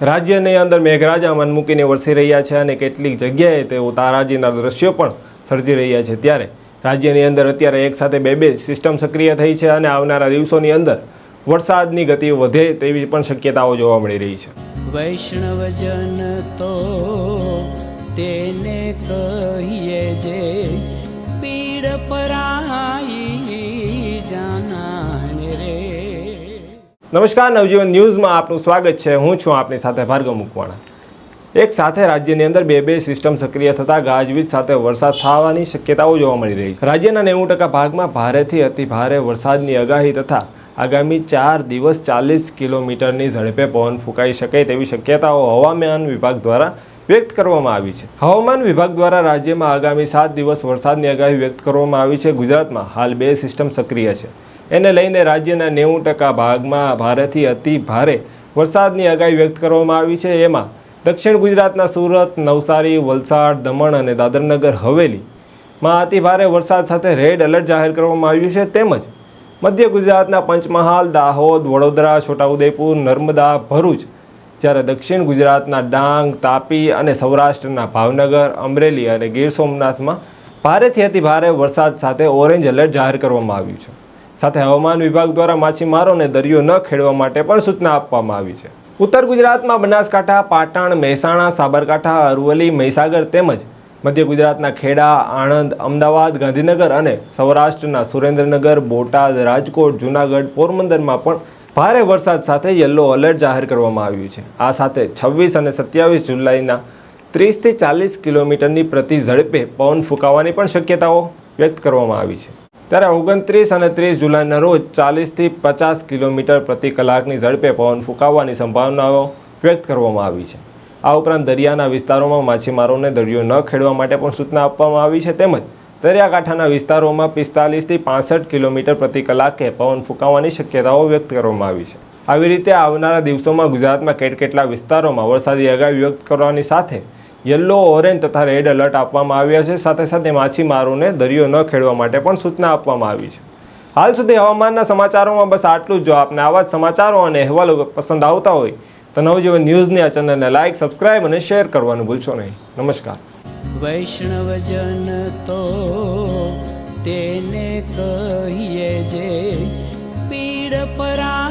રાજ્યની અંદર મેઘરાજા મન મૂકીને વરસી રહ્યા છે અને કેટલીક જગ્યાએ તેઓ તારાજીના દ્રશ્યો પણ સર્જી રહ્યા છે. ત્યારે રાજ્યની અંદર અત્યારે એક સાથે બે બે સિસ્ટમ સક્રિય થઈ છે અને આવનારા દિવસોની અંદર વરસાદની ગતિ વધે તેવી પણ શક્યતાઓ જોવા મળી રહી છે. વૈષ્ણવજન તો તેને કહીએ નમસ્કાર, નવજીવન ન્યૂઝમાં આપનું સ્વાગત છે. હું છું આપની સાથે ભાર્ગવ મુકવાણા. એક સાથે રાજ્યની અંદર બે બે સિસ્ટમ સક્રિય થતાં ગાજવીજ સાથે વરસાદ થવાની શક્યતાઓ જોવા મળી રહી છે. રાજ્યના નેવું ટકા ભાગમાં ભારેથી અતિ ભારે વરસાદની આગાહી તથા આગામી ચાર દિવસ ચાલીસ કિલોમીટરની ઝડપે પવન ફૂંકાઈ શકે તેવી શક્યતાઓ હવામાન વિભાગ દ્વારા વ્યક્ત કરવામાં આવી છે. હવામાન વિભાગ દ્વારા રાજ્યમાં આગામી સાત દિવસ વરસાદની આગાહી વ્યક્ત કરવામાં આવી છે. ગુજરાતમાં હાલ બે સિસ્ટમ સક્રિય છે. એને લઈને રાજ્યના નેવું ટકા ભાગમાં ભારેથી અતિ ભારે વરસાદની આગાહી વ્યક્ત કરવામાં આવી છે. એમાં દક્ષિણ ગુજરાતના સુરત, નવસારી, વલસાડ, દમણ અને દાદરનગર હવેલીમાં અતિ ભારે વરસાદ સાથે રેડ એલર્ટ જાહેર કરવામાં આવ્યું છે. તેમજ મધ્ય ગુજરાતના પંચમહાલ, દાહોદ, વડોદરા, છોટાઉદેપુર, નર્મદા, ભરૂચ જ્યારે દક્ષિણ ગુજરાતના ડાંગ, તાપી અને સૌરાષ્ટ્રના ભાવનગર, અમરેલી અને ગીર સોમનાથમાં ભારેથી અતિ ભારે વરસાદ સાથે ઓરેન્જ એલર્ટ જાહેર કરવામાં આવ્યું છે. સાથે હવામાન વિભાગ દ્વારા માછીમારોને દરિયો ન ખેડવા માટે પણ સૂચના આપવામાં આવી છે. ઉત્તર ગુજરાતમાં બનાસકાંઠા, પાટણ, મહેસાણા, સાબરકાંઠા, અરવલ્લી, મહીસાગર તેમજ મધ્ય ગુજરાતના ખેડા, આણંદ, અમદાવાદ, ગાંધીનગર અને સૌરાષ્ટ્રના સુરેન્દ્રનગર, બોટાદ, રાજકોટ, જૂનાગઢ, પોરબંદરમાં પણ ભારે વરસાદ સાથે યલો એલર્ટ જાહેર કરવામાં આવ્યું છે. આ સાથે છવ્વીસ અને સત્યાવીસ જુલાઈના ત્રીસથી ચાલીસ કિલોમીટરની પ્રતિ ઝડપે પવન ફૂંકાવાની પણ શક્યતાઓ વ્યક્ત કરવામાં આવી છે. ત્યારે ઓગણત્રીસ અને ત્રીસ જુલાઈના રોજ ચાલીસથી પચાસ કિલોમીટર પ્રતિ કલાકની ઝડપે પવન ફૂંકાવવાની સંભાવનાઓ વ્યક્ત કરવામાં આવી છે. આ ઉપરાંત દરિયાના વિસ્તારોમાં માછીમારોને દરિયો ન ખેડવા માટે પણ સૂચના આપવામાં આવી છે. તેમજ દરિયાકાંઠાના વિસ્તારોમાં પિસ્તાલીસથી પાસઠ કિલોમીટર પ્રતિ કલાકે પવન ફૂંકાવાની શક્યતાઓ વ્યક્ત કરવામાં આવી છે. આવી રીતે આવનારા દિવસોમાં ગુજરાતમાં કેટકેટલા વિસ્તારોમાં વરસાદી આગાહી વ્યક્ત કરવાની સાથે યલો ઓરેન્જ તથા રેડ એલર્ટ આપવામાં આવ્યા છે. સાથે સાથે માછીમારોને દરિયો ન ખેડવા માટે પણ સૂચના આપવામાં આવી છે. હાલ સુધી હવામાનના સમાચારોમાં બસ આટલું જ. જો આપને આવા જ સમાચારો અને અહેવાલો પસંદ આવતા હોય, તો નવજીવન ન્યૂઝની આ ચેનલને લાઇક સબસ્ક્રાઇબ અને શેર કરવાનું ભૂલશો નહીં. નમસ્કાર. વૈષ્ણવજન તો તેને કહીએ જે, પીડ પરાઈ